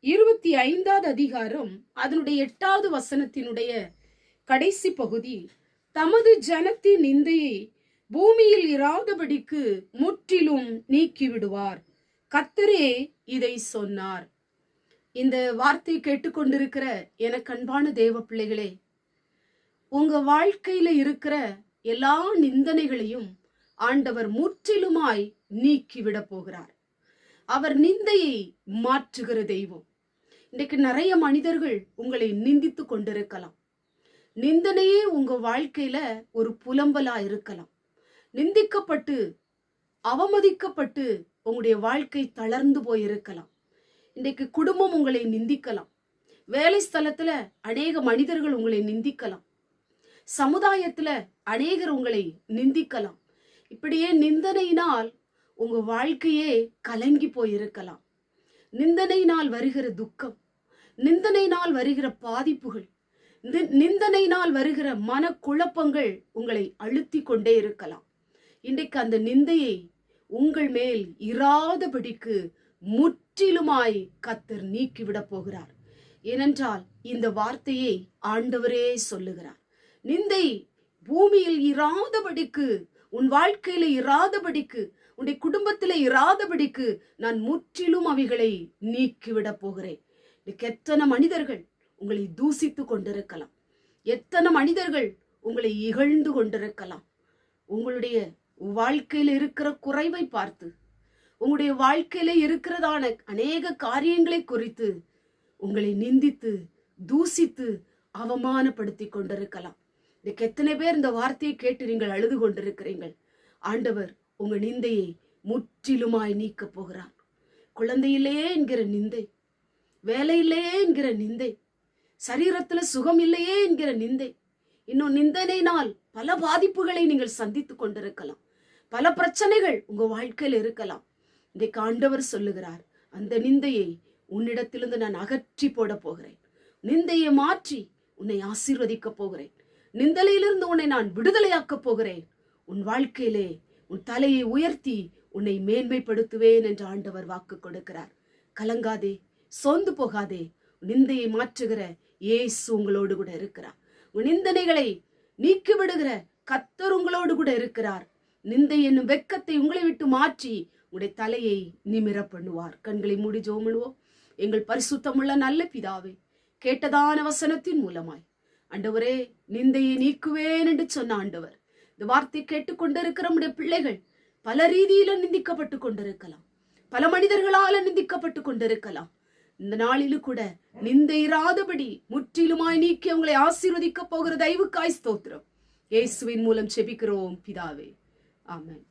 இருபத்தி ஐந்தாவது அதிகாரம் அதனுடைய எட்டாவது வசனத்தினுடைய கடைசி பகுதி. தமது ஜனத்தின் நிந்தையை பூமியில் இராதபடிக்கு முற்றிலும் நீக்கிவிடுவார். கத்தரே இதை சொன்னார். இந்த வார்த்தை கேட்டுக்கொண்டிருக்கிற எனக்கு அன்பான தேவ பிள்ளைகளே உங்க வாழ்க்கையில இருக்கிற எல்லா நிந்தனைகளையும் ஆண்டவர் முற்றிலுமாய் நீக்கிவிட போகிறார். அவர் நிந்தையை மாற்றுகிற தெய்வம். இன்றைக்கு நிறைய மனிதர்கள் உங்களை நிந்தித்து கொண்டிருக்கலாம். நிந்தனையே உங்க வாழ்க்கையில ஒரு புலம்பலா இருக்கலாம். நிந்திக்கப்பட்டு அவமதிக்கப்பட்டு உங்களுடைய வாழ்க்கை தளர்ந்து போயிருக்கலாம். இன்றைக்கு குடும்பம் உங்களை நிந்திக்கலாம். வேலை ஸ்தலத்துல அநேக மனிதர்கள் உங்களை நிந்திக்கலாம். சமுதாயத்துல அநேகர் உங்களை நிந்திக்கலாம். இப்படியே நிந்தனையினால் உங்க வாழ்க்கையே கலங்கி போயிருக்கலாம். நிந்தனையினால் வருகிற துக்கம் நிந்தனையினால் வருகிற பாதிப்புகள் நி- நிந்தனையினால் வருகிற மனக்குழப்பங்கள் உங்களை அழுத்தி கொண்டே இருக்கலாம். இன்றைக்கு அந்த நிந்தையை உங்கள் மேல் இராதபடிக்கு முற்றிலுமாய் கத்தர் நீக்கிவிடப் போகிறார். ஏனென்றால் இந்த வார்த்தையை ஆண்டவரே சொல்லுகிறார். நிந்தை பூமியில் இராதபடிக்கு உன் வாழ்க்கையில இராதபடிக்கு உன்னுடைய குடும்பத்தில இராதபடிக்கு நான் முற்றிலும் அவைகளை நீக்கிவிடப் போகிறேன். இன்னைக்கு எத்தனை மனிதர்கள் உங்களை தூசித்து கொண்டிருக்கலாம். எத்தனை மனிதர்கள் உங்களை இகழ்ந்து கொண்டிருக்கலாம். உங்களுடைய வாழ்க்கையில் இருக்கிற குறைவை பார்த்து உங்களுடைய வாழ்க்கையில இருக்கிறதான அநேக காரியங்களை குறித்து உங்களை நிந்தித்து தூசித்து அவமானப்படுத்தி கொண்டிருக்கலாம். இன்னைக்கு எத்தனை பேர் இந்த வார்த்தையை கேட்டு நீங்கள் அழுது கொண்டிருக்கிறீர்கள்? ஆண்டவர் உங்க நிந்தையை முற்றிலுமாய் நீக்கப் போகிறார். குழந்தையில்லையே என்கிற நிந்தை வேலையில்லையே என்கிற நிந்தை சரீரத்துல சுகம் இல்லையே என்கிற நிந்தை இன்னும் நிந்தனையினால் பல பாதிப்புகளை நீங்கள் சந்தித்து கொண்டிருக்கலாம். பல பிரச்சனைகள் உங்க வாழ்க்கையில் இருக்கலாம். இன்றைக்கு ஆண்டவர் சொல்லுகிறார் அந்த நிந்தையை உன்னிடத்திலிருந்து நான் அகற்றி போட போகிறேன். நிந்தையை மாற்றி உன்னை ஆசீர்வதிக்கப் போகிறேன். நிந்தலையிலிருந்து உன்னை நான் விடுதலையாக்கப் போகிறேன். உன் வாழ்க்கையிலே உன் தலையை உயர்த்தி உன்னை மேன்மைப்படுத்துவேன் என்று ஆண்டவர் வாக்கு கொடுக்கிறார். கலங்காதே சோர்ந்து போகாதே. நிந்தையை மாற்றுகிற ஏசு உங்களோடு கூட இருக்கிறார். உன் நிந்தனைகளை நீக்கி விடுகிற கத்தர் உங்களோடு கூட இருக்கிறார். நிந்தை என்னும் வெக்கத்தை உங்களை விட்டு மாற்றி உடைய தலையை நிமிர பண்ணுவார். கண்களை மூடி ஜோமிடுவோம். எங்கள் பரிசுத்தமுள்ள நல்ல பிதாவே கேட்டதான வசனத்தின் மூலமாய் ஆண்டவரே நிந்தையை நீக்குவேன் என்று சொன்ன ஆண்டவர். இந்த வார்த்தை கேட்டுக்கொண்டிருக்கிற நம்முடைய பிள்ளைகள் பல ரீதியில நிந்திக்கப்பட்டு கொண்டிருக்கலாம். பல மனிதர்களால நிந்திக்கப்பட்டு கொண்டிருக்கலாம். இந்த நாளிலும் கூட நிந்தை இராதபடி முற்றிலுமாய் நீக்கி அவங்களை ஆசீர்வதிக்க போகிற தெய்வுக்காய் ஸ்தோத்திரம். இயேசுவின் மூலம் செபிக்கிறோம் பிதாவே. ஆமென்.